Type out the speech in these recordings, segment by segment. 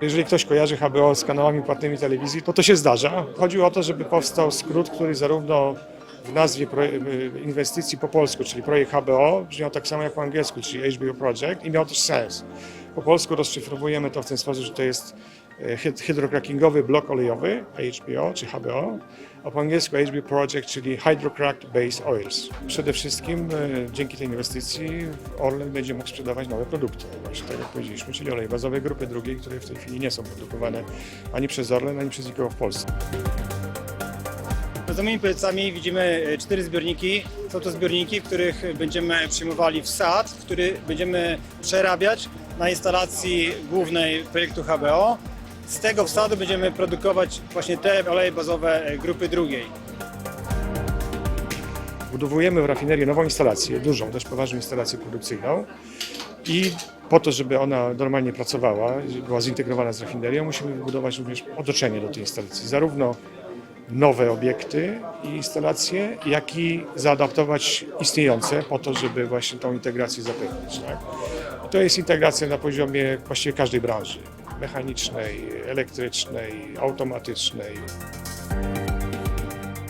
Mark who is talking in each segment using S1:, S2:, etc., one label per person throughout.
S1: Jeżeli ktoś kojarzy HBO z kanałami płatnymi telewizji, to to się zdarza. Chodziło o to, żeby powstał skrót, który zarówno w nazwie y, inwestycji po polsku, czyli projekt HBO, brzmiał tak samo jak po angielsku, czyli HBO Project i miał też sens. Po polsku rozszyfrowujemy to w ten sposób, że to jest hyd- hydrocrackingowy blok olejowy, HBO czy HBO, a po angielsku HBO Project, czyli Hydrocracked Base Oils. Przede wszystkim e, dzięki tej inwestycji Orlen będzie mógł sprzedawać nowe produkty, właśnie tak jak powiedzieliśmy, czyli oleje bazowe grupy drugiej, które w tej chwili nie są produkowane ani przez Orlen, ani przez nikogo w Polsce.
S2: Za moimi plecami widzimy e, cztery zbiorniki. Są to zbiorniki, w których będziemy przyjmowali wsad, który będziemy przerabiać na instalacji głównej projektu HBO. Z tego wsadu będziemy produkować właśnie te oleje bazowe e, grupy drugiej.
S1: Budowujemy w rafinerii nową instalację, dużą, dość poważną instalację produkcyjną i po to, żeby ona normalnie pracowała, była zintegrowana z rafinerią, musimy wybudować również otoczenie do tej instalacji. Zarówno nowe obiekty i instalacje, jak i zaadaptować istniejące po to, żeby właśnie tą integrację zapewnić. Tak? To jest integracja na poziomie właściwie każdej branży. Mechanicznej, elektrycznej, automatycznej,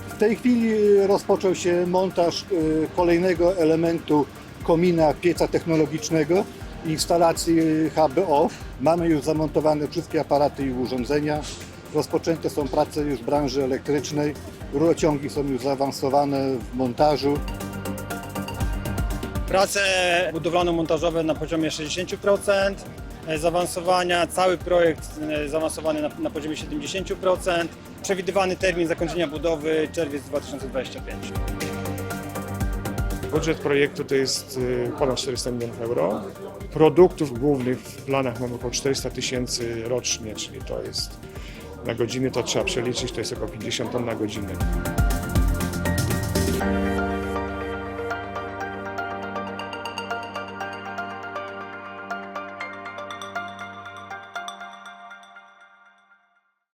S3: W tej chwili rozpoczął się montaż y, kolejnego elementu komina pieca technologicznego instalacji HBO. Mamy już zamontowane wszystkie aparaty i urządzenia. Rozpoczęte są prace już w branży elektrycznej. Rurociągi są już zaawansowane w montażu.
S2: Prace budowlano-montażowe na poziomie 60%, e, zaawansowania, cały projekt e, zaawansowany na, na poziomie 70%, przewidywany termin zakończenia budowy czerwiec 2025.
S1: Budżet projektu to jest y, ponad 400 milionów euro. Produktów głównych w planach mamy około 400 tysięcy rocznie, czyli to jest na godziny to trzeba przeliczyć, to jest około 50 ton na godzinę.